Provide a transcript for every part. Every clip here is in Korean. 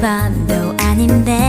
반도 아닌데.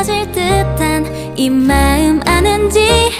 터질 듯한 이 마음 아는지.